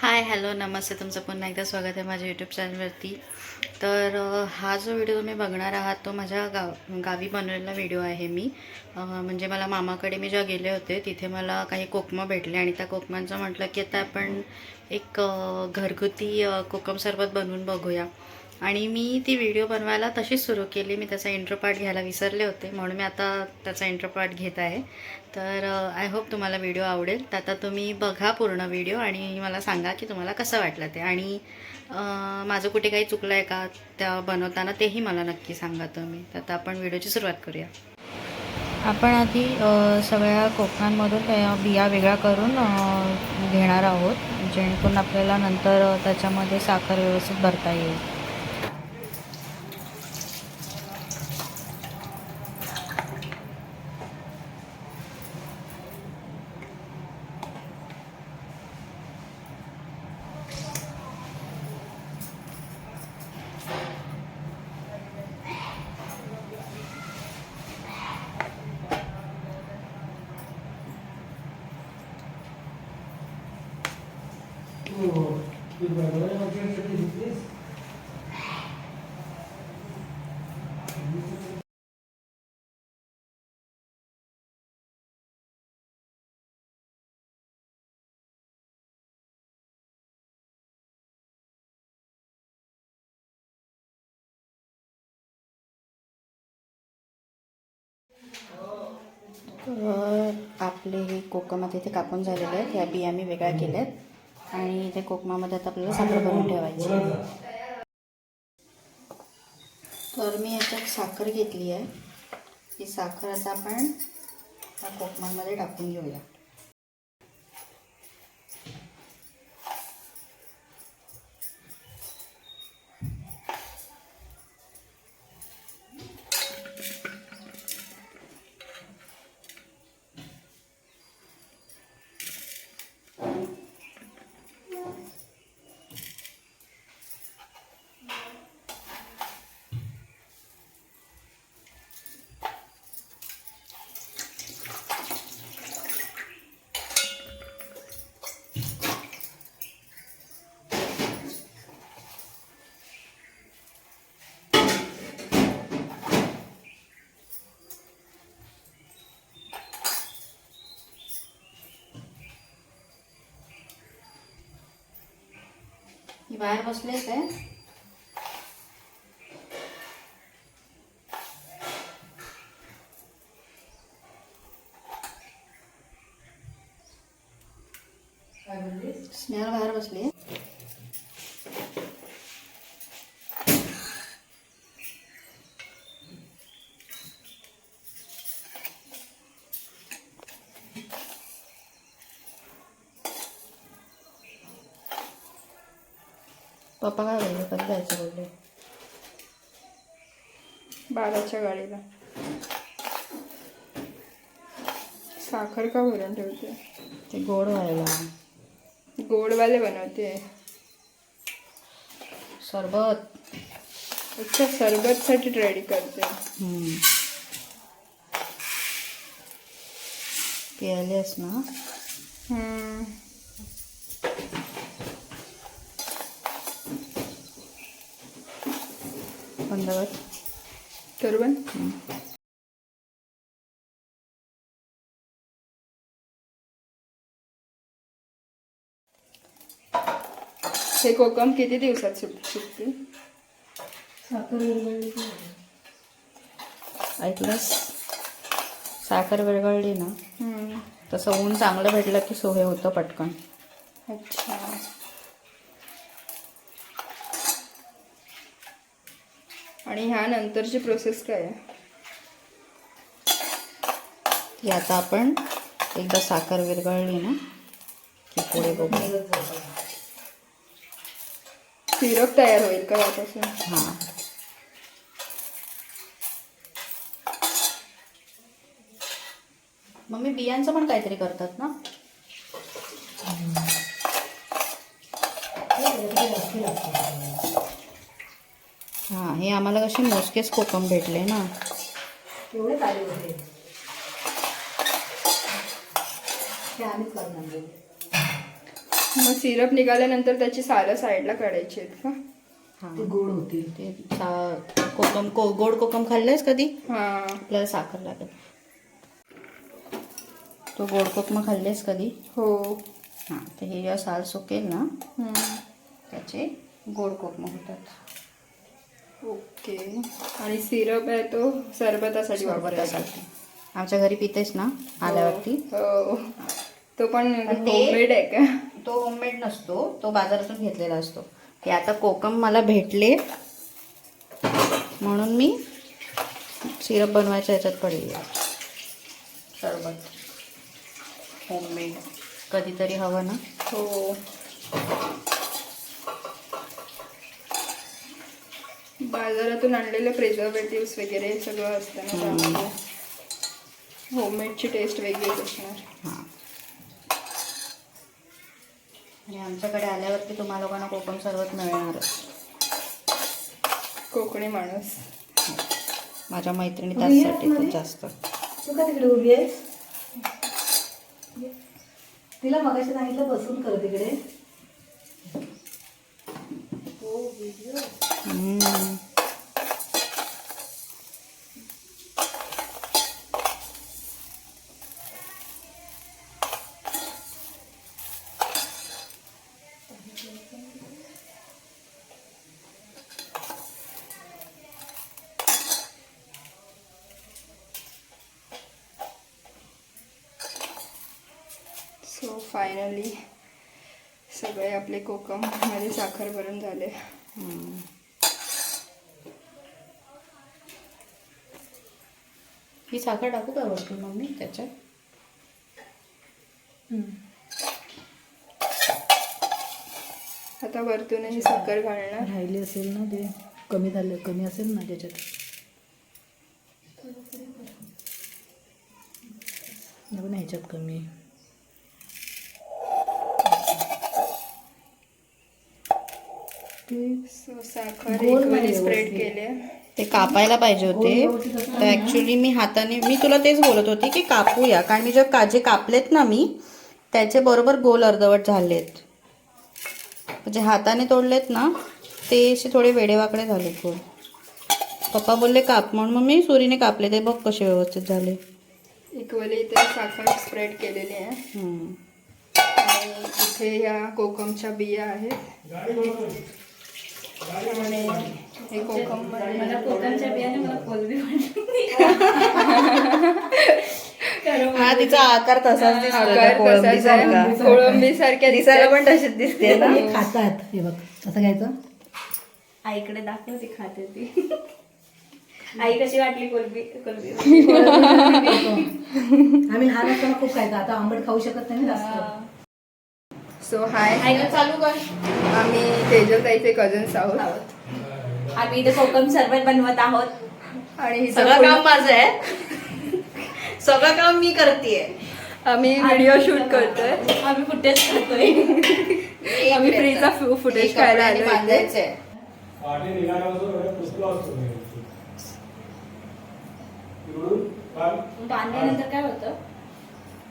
Hi hello नमस्ते. तुमचं पुन्हा एकदा स्वागत आहे माझ्या यूट्यूब चॅनलवरती तर हा जो व्हिडिओ तुम्ही बघणार आहात तो माझ्या गाव गावी बनवलेला व्हिडिओ आहे मी. म्हणजे मला मामाकडे मी जेव्हा गेले होते तिथे मला काही कोकमं भेटले आणि त्या कोकमांचं म्हटलं की आता आपण एक घरगुती कोकम सरबत बनवून बघूया. आणि मी ती व्हिडिओ बनवायला तशीच सुरू केली. मी त्याचा इंट्रो पार्ट घ्यायला विसरले होते म्हणून मी आता त्याचा इंट्रो पार्ट घेत आहे. तर uh, आय होप तुम्हाला व्हिडिओ आवडेल. तर आता तुम्ही बघा पूर्ण व्हिडिओ आणि मला सांगा की तुम्हाला कसं वाटलं ते. आणि uh, माझं कुठे काही चुकलं आहे का त्या बनवताना तेही मला नक्की सांगा तुम्ही. तर आता आपण व्हिडिओची सुरुवात करूया. आपण आधी uh, सगळ्या कोकणांमधून बिया वेगळ्या करून घेणार आहोत. जेणेकरून आपल्याला नंतर त्याच्यामध्ये साखर व्यवस्थित भरता येईल. तर आपले हे कोकमात इथे कापून झालेले आहेत ह्या बिया मी वेगळ्या केल्यात. आणि ते कोकमामध्ये आता आपल्याला साखर भरून ठेवायची तर मी याच्यात साखर घेतली आहे. ही साखर आता आपण त्या कोकमामध्ये टाकून घेऊया. ही बाहेर बसले काय स्नेहल बाहेर बसली पप्पा काय बोलले कधी जायचं बोलले बाराच्या गाडीला. साखर का भरून ठेवते? ते गोड व्हायला. गोडवाले बनवते. सरबत. अच्छा सरबतसाठी रेडी करते. हम्म. पियालीस ना? हम्म. कर तर पण हे कोकम किती दिवसात सुट सुटते ऐकलंस? साखर विरघळली ना. तसं ऊन चांगलं भेटलं की सोहे होतं पटकन. अच्छा. आणि ह्या नंतरची प्रोसेस काय आहे? ती आता आपण एकदा साखर विरघळली ना की पुढे बघू. सिरप तयार होईल का यापासून हां. मम्मी बियांचं पण काहीतरी करतात ना? हां हे आम्हाला कसे मोजकेच कोकम भेटले ना. मग सिरप निघाल्यानंतर त्याची सालं साईडला काढायची आहेत का? हा ते गोड होतील. ते सा- कोकम को गोड कोकम खाल्लंयस कधी? हा. आपल्याला साखर लागेल. तो गोड कोकम खाल्लेस कधी? हो. हां तर हे जेव्हा साल सुकेल ना. त्याचे गोड कोकम होतात. ओके. आणि सिरप आहे तो सरबतासाठी सरबतासाठी. आमच्या घरी पितेस ना आल्यावरती. हो तो पण होममेड आहे का? तो होममेड नसतो तो बाजारातून घेतलेला असतो. हे आता कोकम मला भेटले. म्हणून मी सिरप बनवायच्या ह्याच्यात पडली सरबत. होममेड कधीतरी हवं ना? हो. बाजारातून आणलेले प्रिझर्वेटिव्ह वगैरे सगळं असतं ना त्यामध्ये होममेडची टेस्ट वेगळीच असणार. हां. आणि आमच्याकडे आल्यावरती तुम्हा लोकांना कोकम सरबत मिळणारच. कोकणी माणूस. माझ्या मैत्रिणी त्याचसाठी खूप जास्त. तू का तिकडे उभी आहेस? तिला मगाशी सांगितलं बसून कर तिकडे. हम्म. सो फायनली सगळे आपले कोकममध्ये साखर भरून झाले. ही साखर टाकू का वरती मम्मी? त्याच्यात? आता वरतून ही साखर घालणार. राहिली असेल ना ते? कमी झालं कमी असेल ना त्याच्यात? ह्याच्यात कमी आहे. ते सो साखर स्प्रेड. केले. ते कापायला पाहिजे होते. तर ॲक्च्युली मी हाताने मी तुला तेच बोलत होती की कापूया. कारण मी जे का जे कापलेत ना मी त्याचे बरोबर गोल अर्धवट झालेत. म्हणजे हाताने तोडलेत ना ते असे थोडे वेडेवाकडे झालेत गोल. पप्पा बोलले काप. म्हणून मग मी सुरीने कापले. ते बघ कसे व्यवस्थित झाले. इक्वली इथे साखर स्प्रेड केलेली आहे. आणि इथे ह्या कोकमच्या बिया आहेत. आणि हे कोकम तिचा आकार तसाच आकार कोळंबी सारख्या दिसायला पण तशीच दिसते ना. हे खातात हे बघ. कसं घ्यायचं? आईकडे दाखव ती खाते ती. आई कशी वाटली कोलबी कोलबी? आम्ही लहान असताना खूप खायचं. आता आंबट खाऊ शकत नाही ना जास्त. सो हाय आईला चालू कर. आम्ही तेजल ताईचे कझन्स आहोत. आम्ही इथे कोकम सरबत बनवत आहोत. आणि ही सगळं काम माझं आहे. सगळं काम मी करतेय. आम्ही व्हिडिओ शूट करतोय. आम्ही फुटेज खातोय आम्ही फ्रीचा फुटेज खायला आलो बांधल्यानंतर काय होतं?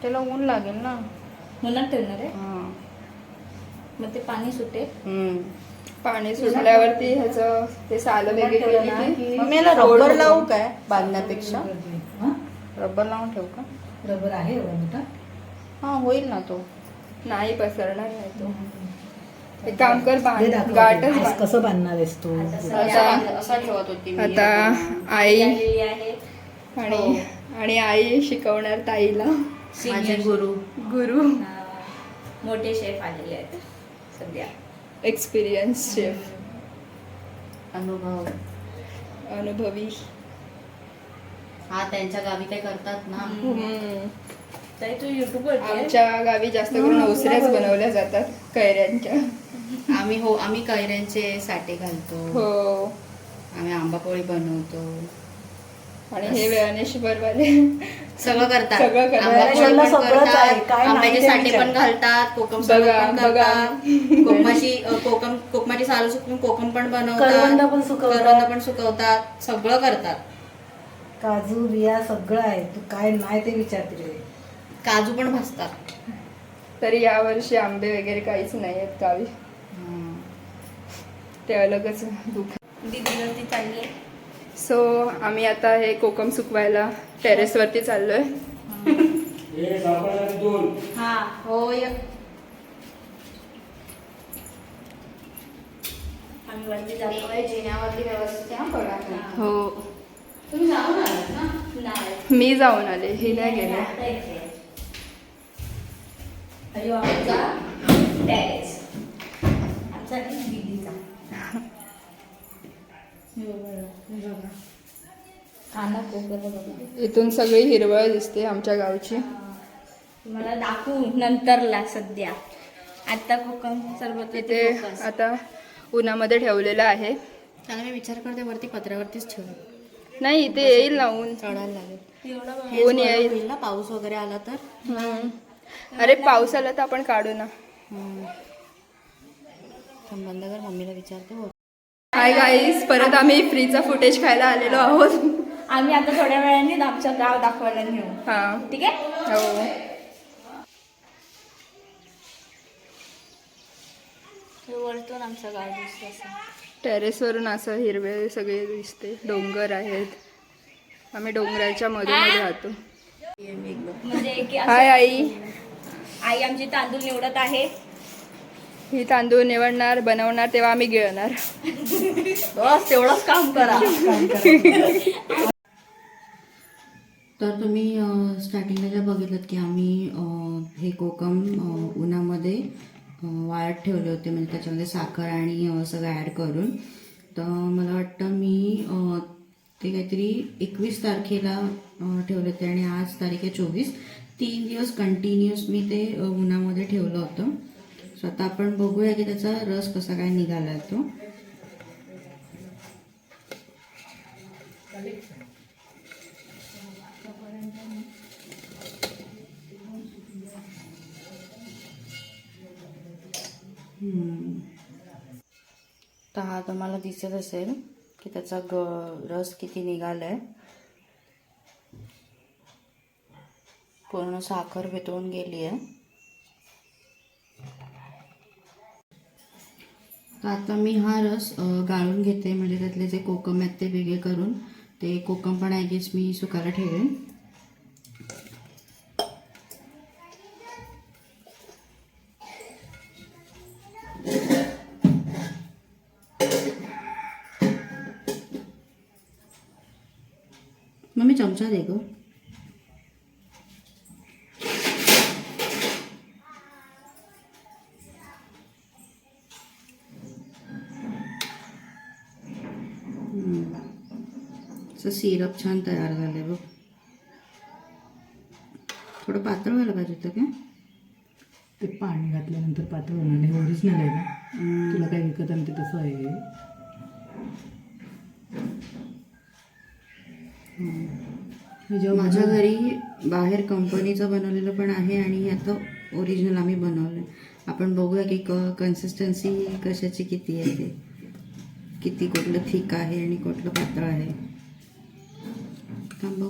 त्याला ऊन लागेल ना. मुलात ठेवणार आहे? हा. मग ते पाणी सुटेल. पाणी सुटल्यावरती ह्याचं ते सालं वेगळी केली की मग मी याला रबर लावू काय बांधण्यापेक्षा? हा? रबर लावून ठेवू का? रबर आहे एवढा मोठा? हा होईल ना तो. नाही पसरणार नाही तो. एक काम कर बांध गाठच. कसं बांधणार आहेस तू? आता- असा ठेवत होती मी. आता आई आलेली आहे. आणि आणि आई शिकवणार ताईला. गुरु. गुरु. मोठे शेफ आलेले आहेत. सध्या. एक्सपिरियन्स शेफ अनुभव. अनुभवी. हा त्यांच्या गावी काय करतात ना? हम्म. ताई तू युट्यूबवर आमच्या गावी जास्त करून ओसऱ्याच बनवल्या जातात कैऱ्यांच्या. आम्ही हो आम्ही कैऱ्यांचे साठे घालतो. हो. आम्ही आंबापोळी बनवतो. आणि हे वेळानेश्वरवाले सगळं करतात. सगळं करतात. आंब्याचे साठे. पण घालतात कोकम पण. करतात. कोकमाची कोकम कोकमाची साल सुकून कोकम पण बनवतात. करवंद पण सुकवतात. पण सुकवतात. सगळं करतात. काजू बिया सगळं आहे. तू काय नाही ते विचार तिकडे काजू पण भाजतात. तरी यावर्षी आंबे वगैरे काहीच नाही आहेत गावी. ते अलगच दुःख दीदीला ती आहे सो आम्ही आता हे कोकम सुकवायला टेरेसवरती दोन. हा होय आम्ही वरती जातोय जिन्यावरती व्यवस्थित आहे, हा. हो. मी जाऊन आले ही नाही गेले आता इथे. अयो आमचा टेरेस आमचा नाही, दीदीचा कांदा कोकम बघा इथून सगळी हिरवळ दिसते आमच्या गावची. तुम्हाला दाखवू नंतरला सध्या. आता कोकम सरबत इथे आता उन्हामध्ये ठेवलेलं आहे. मी विचार करते वरती पत्र्यावरतीच ठेवू. नाही इथे येईल ना ऊन. चढायला लागेल. ऊन येईल. ना पाऊस वगैरे आला तर. अरे पाऊस आला तर आपण काढू ना. बंद कर मम्मीला विचारते. हाय गाईज परत आम्ही फ्रीचा फुटेज खायला आलेलो आहोत. आम्ही आता थोड्या वेळाने आमचं गाव दाखवायला नेऊ. हा. ठीक आहे? हो. वरतून आमचं गाव दिसतं असं. टेरेसवरून असं हिरवे सगळे दिसते. डोंगर आहेत. आम्ही डोंगराच्या मध्ये मध्ये राहतो म्हणजे की असं- हाय आई. आई आमची तांदूळ निवडत आहे. ही तांदूळ निवडणार बनवणार तेव्हा आम्ही गिळणार. बस तेवढंच काम करा. तर तुम्ही स्टार्टिंगला ज्या बघितलं की आम्ही हे कोकम उन्हामध्ये वाळत ठेवले होते म्हणजे त्याच्यामध्ये साखर आणि सगळं ॲड करून. तर मला वाटतं मी ते काहीतरी एकवीस तारखेला ठेवले होते आणि आज तारीख आहे चोवीस. तीन दिवस कंटिन्युअस मी ते उन्हामध्ये ठेवलं होतं. सो आता आपण बघूया की त्याचा रस कसा काय निघाला आहे तो तर हा तुम्हाला दिसत असेल की त्याचा ग रस किती निघालाय. पूर्ण साखर भेटवून गेली आहे तर आता मी हा रस गाळून घेते. म्हणजे त्यातले जे कोकम आहेत ते वेगळे करून. ते कोकम पण आय गेस मी सुकायला ठेवेन. मग मी चमचा दे गं. सिरप छान तयार झालंय बघ. थोडं पातळ व्हायला पाहिजे होतं काय ते पाणी घातल्यानंतर पातळ होणार नाही ओरिजिनल आहे ना तुला काय विकत आणते तसं आहे. माझ्या घरी बाहेर कंपनीचं बनवलेलं पण आहे आणि आता ओरिजिनल आम्ही बनवलं आपण बघूया की क कन्सिस्टन्सी कशाची किती आहे ते. किती कुठलं थिक आहे आणि कुठलं पातळ आहे. थांब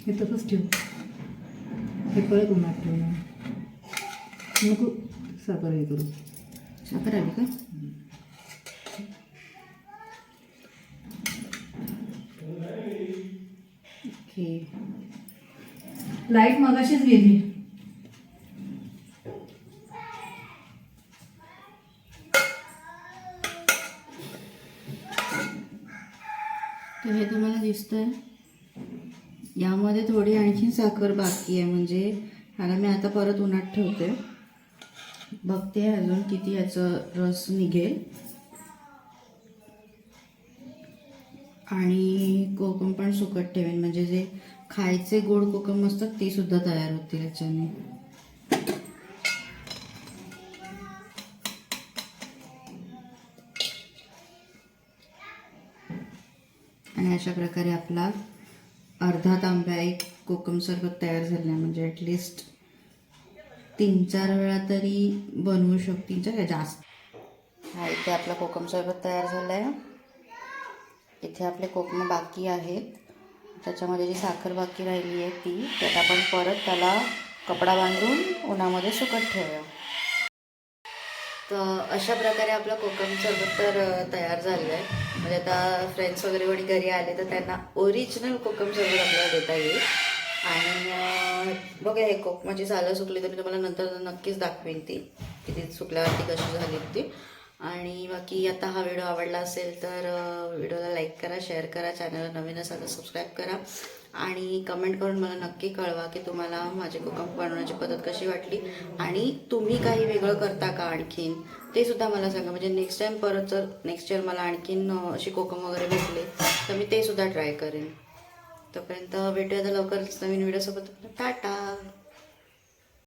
हे तसंच ठेव हे परत उन्हात ठेव ना नको साखर हे करू साखर आली का ओके लाइट मगाशीच गेली तर हे तुम्हाला दिसतंय. यामध्ये थोडी आणखी साखर बाकी आहे म्हणजे ह्याला मी आता परत उन्हात ठेवते. बघते अजून किती याचं रस निघेल. आणि कोकम पण सुकट ठेवेन म्हणजे जे खायचे गोड कोकम असतात ते सुद्धा तयार होतील याच्याने. अशा प्रकारे आपला अर्धा तांब्या एक कोकम सरबत तयार झाला आहे. म्हणजे ॲटलिस्ट तीन चार वेळा तरी बनवू शकतो. तीन चार जास्त? हा इथे आपला कोकम सरबत तयार झाला आहे इथे आपले कोकम बाकी आहेत. त्याच्यामध्ये जी साखर बाकी राहिली आहे ती त्यात आपण परत त्याला कपडा बांधून उन्हामध्ये सुकत ठेवूया. तर अशा प्रकारे आपलं कोकम सरबत तर तयार झालेलं आहे. म्हणजे आता फ्रेंड्स वगैरे कोणी घरी आले तर त्यांना ओरिजिनल कोकम सरबत आपल्याला देता येईल. आणि बघा हे कोकमाची म्हणजे सालं सुकली तर मी तुम्हाला नंतर नक्कीच दाखवेन ती. किती सुकल्यावरती कशी झाली ती. आणि बाकी आता हा व्हिडिओ आवडला असेल तर व्हिडिओला लाईक करा शेअर करा चॅनलला नवीन असाल तर सबस्क्राईब करा. आणि कमेंट करून मला नक्की कळवा की तुम्हाला माझे कोकम बनवण्याची पद्धत कशी वाटली आणि तुम्ही काही वेगळं करता का आणखीन? ते सुद्धा मला सांगा. म्हणजे नेक्स्ट टाईम परत जर नेक्स्ट इयर मला आणखीन अशी कोकम वगैरे भेटले तर मी ते सुद्धा ट्राय करेन. तोपर्यंत भेटूया तर लवकरच नवीन व्हिडिओसोबत टाटा!